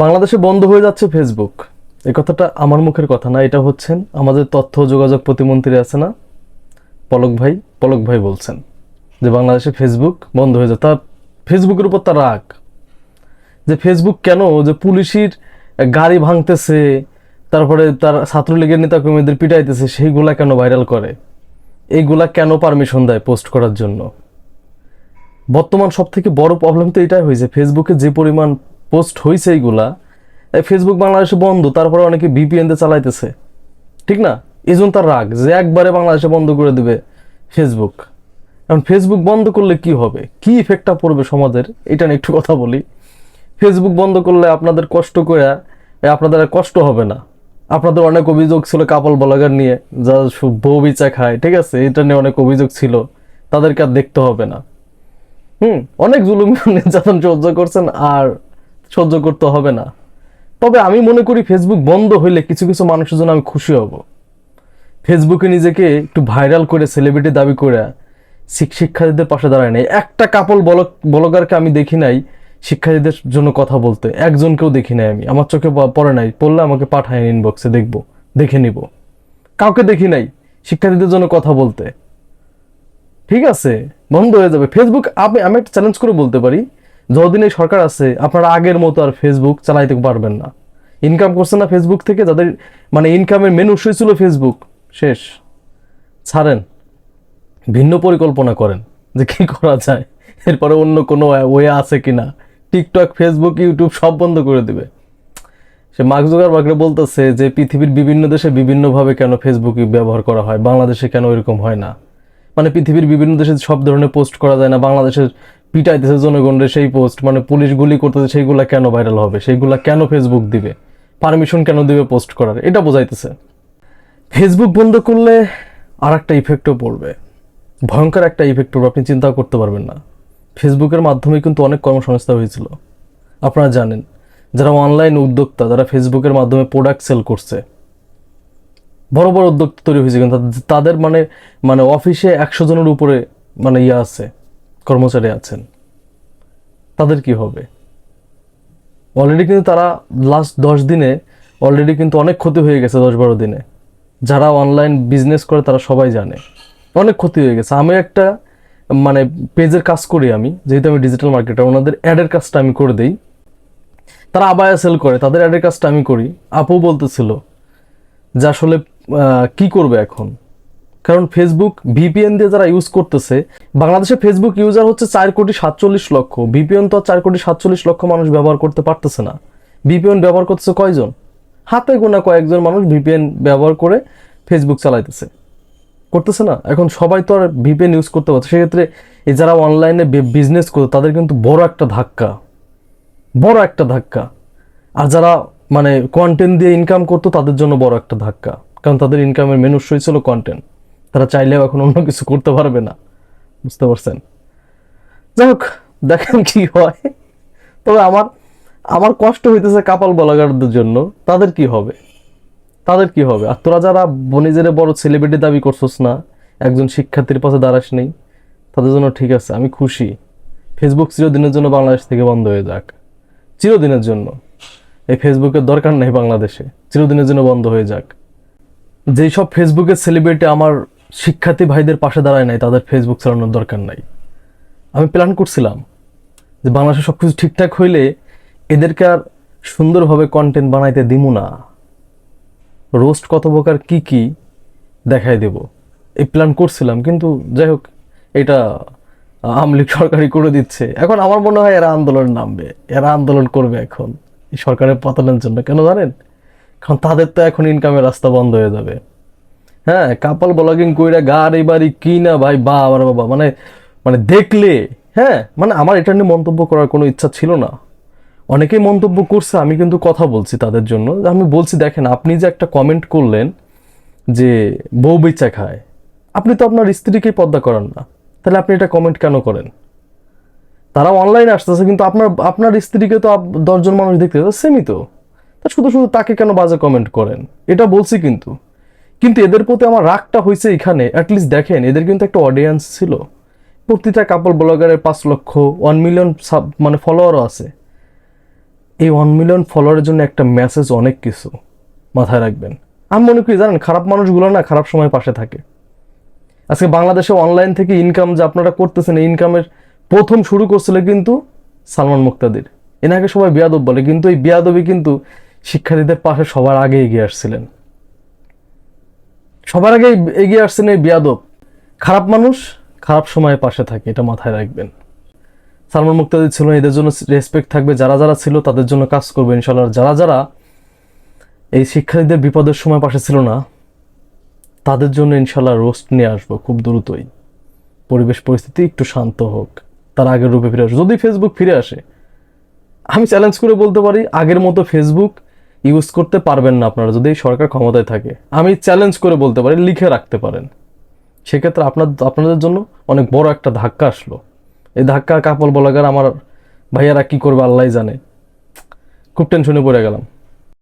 বাংলাদেশে বন্ধ হয়ে যাচ্ছে ফেসবুক এই কথাটা আমার মুখের কথা না, এটা হচ্ছেন আমাদের তথ্য যোগাযোগ প্রতিমন্ত্রী আছে না? পলক ভাই পলক ভাই বলছেন যে বাংলাদেশে ফেসবুক বন্ধ হয়ে যায় তার ফেসবুকের উপর তার রাগ। যে ফেসবুক কেন? যে পুলিশের গাড়ি ভাঙতেছে, তারপরে তার ছাত্রলীগের নেতা কর্মীদের পিটাইতেছে, সেইগুলা কেন ভাইরাল করে? এইগুলা কেন পারমিশন দেয় পোস্ট করার জন্য? বর্তমান সব থেকে বড় প্রবলেম তো এটাই হয়েছে ফেসবুকে যে পরিমাণ পোস্ট হয়েছে এইগুলা, এই ফেসবুক বাংলাদেশে বন্ধ, তারপরে অনেকে ভিপিএন দিয়ে চালাইতেছে। ঠিক না? এই জন্য তার রাগ যে একবারে বাংলাদেশে বন্ধ করে দেবে ফেসবুক এখন ফেসবুক বন্ধ করলে কি হবে? কি ইফেক্টটা পড়বে সমাজের? এটা নিয়ে একটু কথা বলি। ফেসবুক বন্ধ করলে আপনাদের কষ্ট করে আপনাদের কষ্ট হবে না। আপনাদের অনেক অভিযোগ ছিল কাপল ব্লগার নিয়ে, যা বউ বিচা খায়, ঠিক আছে? এটা নিয়ে অনেক অভিযোগ ছিল। তাদেরকে আর দেখতে হবে না। হুম, অনেক জুলুম নির্যাতন সহ্য করছেন আর সহ্য করতে হবে না। তবে আমি মনে করি ফেসবুক বন্ধ হইলে কিছু কিছু মানুষের জন্য আমি খুশি হব। ফেসবুকে নিজেকে একটু ভাইরাল করে সেলিব্রিটি দাবি করে শিক্ষার্থীদের পাশে দাঁড়ায় নাই। একটা কাপল ব্লগারকে আমি দেখি নাই শিক্ষার্থীদের জন্য কথা বলতে। একজনকেও দেখি নাই আমি। আমার চোখে পড়ে নাই। পড়লে আমাকে পাঠায় ইনবক্সে দেখব, দেখে নিব। কাউকে দেখি নাই শিক্ষার্থীদের জন্য কথা বলতে। ঠিক আছে? বন্ধ হয়ে যাবে। ফেসবুক আপনি আমি একটা চ্যালেঞ্জ করে বলতে পারি। যতদিন এই সরকার আছে, আপনারা আগের মতো আর ফেসবুক চালাইতে পারবেন না। ইনকাম করছে না ফেসবুক থেকে, যাদের মানে ইনকামের মেন উৎসই ছিল ফেসবুক শেষ। ছাড়েন। ভিন্ন পরিকল্পনা করেন যে কি করা যায়। এরপরে অন্য কোনো ওয়ে আছে কিনা। টিকটক ফেসবুক ইউটিউব সব বন্ধ করে দিবে। সে মার্ক জুকারবার্গরে বলতেছে যে পৃথিবীর বিভিন্ন দেশে বিভিন্নভাবে কেন ফেসবুক ব্যবহার করা হয়, বাংলাদেশে কেন এরকম হয় না? মানে পৃথিবীর বিভিন্ন দেশে সব ধরনের পোস্ট করা যায় না, বাংলাদেশের পিটাইতেছে জনগণের সেই পোস্ট মানে পুলিশ গুলি করতেছে, সেইগুলা কেন ভাইরাল হবে? সেইগুলা কেন ফেসবুক দিবে? পারমিশন কেন দিবে পোস্ট করার? এটা বোঝাইতেছে। ফেসবুক বন্ধ করলে আর একটা ইফেক্টও পড়বে। ভয়ঙ্কর একটা ইফেক্ট পড়বে, আপনি চিন্তাও করতে পারবেন না। ফেসবুকের মাধ্যমে কিন্তু অনেক কর্মসংস্থা হয়েছিল। আপনারা জানেন, যারা অনলাইন উদ্যোক্তা, যারা ফেসবুকের মাধ্যমে প্রোডাক্ট সেল করছে, বড় বড় উদ্যোক্তা তৈরি হয়েছে কিন্তু তাদের মানে মানে অফিসে একশো জনের উপরে মানে ইয়ে আছে। কর্মচারী আছেন, তাদের কি হবে? অলরেডি কিন্তু তারা লাস্ট দশ দিনে অলরেডি কিন্তু অনেক ক্ষতি হয়ে গেছে দশ বারো দিনে। যারা অনলাইন বিজনেস করে তারা সবাই জানে। অনেক ক্ষতি হয়ে গেছে। আমি একটা মানে পেজের কাজ করি আমি, যেহেতু আমি ডিজিটাল মার্কেটার ওনাদের অ্যাডের কাজটা আমি করে দিই। তারা আবায়া সেল করে, তাদের অ্যাডের কাজটা আমি করি। আপু বলতেছিল যে আসলে কি করবে এখন? কারণ ফেসবুক ভিপিএন দিয়ে যারা ইউজ করতেছে, বাংলাদেশে ফেসবুক ইউজার হচ্ছে চার কোটি সাতচল্লিশ লক্ষ। ভিপিএন তো চার কোটি সাতচল্লিশ লক্ষ মানুষ ব্যবহার করতে পারতেছে না। ভিপিএন ব্যবহার করতেছে কয়জন? হাতে গোনা কয়েকজন মানুষ ভিপিএন ব্যবহার করে ফেসবুক চালাইতেছে। করতেছে না? এখন সবাই তো আর ভিপিএন ইউজ করতে পারছে সেক্ষেত্রে এই যারা অনলাইনে বিজনেস করে তাদের কিন্তু বড় একটা ধাক্কা। বড় একটা ধাক্কা। আর যারা মানে কন্টেন্ট দিয়ে ইনকাম করতো, তাদের জন্য বড় একটা ধাক্কা। কারণ তাদের ইনকামের মেন ছিল কন্টেন্ট তারা চাইলেও এখন অন্য কিছু করতে পারবে না। বুঝতে পারছেন? যাই হোক, দেখেন কি হয়। তবে আমার আমার কষ্ট হইতেছে কাপাল বলাগারদের জন্য। তাদের কি হবে? তাদের কি হবে? আর তোরা যারা নিজের বড় সেলিব্রিটি দাবি করছস না, একজন শিক্ষার্থীর পাশে দাঁড়াস নেই, তাদের জন্য ঠিক আছে, আমি খুশি। ফেসবুক চিরদিনের জন্য বাংলাদেশ থেকে বন্ধ হয়ে যাক। চিরদিনের জন্য। এই ফেসবুকের দরকার নেই বাংলাদেশে। চিরদিনের জন্য বন্ধ হয়ে যাক। যেই সব ফেসবুকের সেলিব্রিটি আমার শিক্ষার্থী ভাইদের পাশে দাঁড়ায় নাই, তাদের ফেসবুক চালানোর দরকার নাই। আমি প্ল্যান করছিলাম যে বাংলাদেশে সব কিছু ঠিকঠাক হইলে এদেরকে আর সুন্দরভাবে কন্টেন্ট বানাইতে দিমু না। রোস্ট কত প্রকার কি কি দেখাই দেব। এই প্ল্যান করছিলাম, কিন্তু যাই হোক, এটা আমলিক সরকারই করে দিচ্ছে। এখন আমার মনে হয় এরা আন্দোলন নামবে, এরা আন্দোলন করবে এখন। এই সরকারের পতনের জন্য, কেন জানেন? কারণ তাদের তো এখন ইনকামের রাস্তা বন্ধ হয়ে যাবে। হ্যাঁ কাপাল ব্লগিং কইরা গাড়ি বাড়ি কি না ভাই বা আমার বাবা মানে মানে দেখলে হ্যাঁ মানে আমার এটা নিয়ে মন্তব্য করার কোনো ইচ্ছা ছিল না। অনেকেই মন্তব্য করছে, আমি কিন্তু কথা বলছি তাদের জন্য। আমি বলছি, দেখেন, আপনি যে একটা কমেন্ট করলেন যে বউ বেচা খায়, আপনি তো আপনার স্ত্রীকে পদ্মা করেন না। তাহলে আপনি এটা কমেন্ট কেন করেন? তারা অনলাইনে আসতেছে, কিন্তু আপনার আপনার স্ত্রীকে তো দশজন মানুষ দেখতে সেমই তো। তা শুধু শুধু তাকে কেন বাজে কমেন্ট করেন? এটা বলছি কিন্তু। কিন্তু এদের প্রতি আমার রাগটা হয়েছে এখানে। অ্যাটলিস্ট দেখেন, এদের কিন্তু একটা অডিয়েন্স ছিল। প্রতিটা কাপল ব্লগারের পাঁচ লক্ষ ওয়ান মিলিয়ন সাব মানে ফলোয়ারও আছে। এই ওয়ান মিলিয়ন ফলোয়ারের জন্য একটা মেসেজ অনেক কিছু মাথায় রাখবেন। আমি মনে করি, জানেন, খারাপ মানুষগুলো না খারাপ সময় পাশে থাকে। আজকে বাংলাদেশে অনলাইন থেকে ইনকাম যে আপনারা করতেছেন, এই ইনকামের প্রথম শুরু করছিল কিন্তু সালমান মুক্তাদির। এনাকে সবাই বিয়াদব বলে, কিন্তু এই বিয়াদবই কিন্তু শিক্ষার্থীদের পাশে সবার আগে এগিয়ে আসছিলেন। সবার আগে এগিয়ে আসছেন এই বিয়াদব। খারাপ মানুষ খারাপ সময়ে পাশে থাকে, এটা মাথায় রাখবেন। সালমান মুক্তাদি ছিল, এদের জন্য রেসপেক্ট থাকবে, যারা যারা ছিল তাদের জন্য কাজ করবে ইনশাল্লাহ যারা যারা এই শিক্ষার্থীদের বিপদের সময় পাশে ছিল না, তাদের জন্য ইনশাল্লাহ রোস্ট নিয়ে আসব খুব দ্রুতই। পরিবেশ পরিস্থিতি একটু শান্ত হোক, তার আগের রূপে ফিরে আসবে। যদি ফেসবুক ফিরে আসে, আমি চ্যালেঞ্জ করে বলতে পারি, আগের মতো ফেসবুক ইউজ করতে পারবেন না আপনারা যদি সরকার ক্ষমতায় থাকে। আমি চ্যালেঞ্জ করে বলতে পারি, লিখে রাখতে পারেন। সেক্ষেত্রে আপনার, আপনাদের জন্য অনেক বড় একটা ধাক্কা আসলো। এই ধাক্কা কাপল বলাগার আমার ভাইয়ারা কি করবে আল্লাহ জানে। খুব টেনশনে পড়ে গেলাম।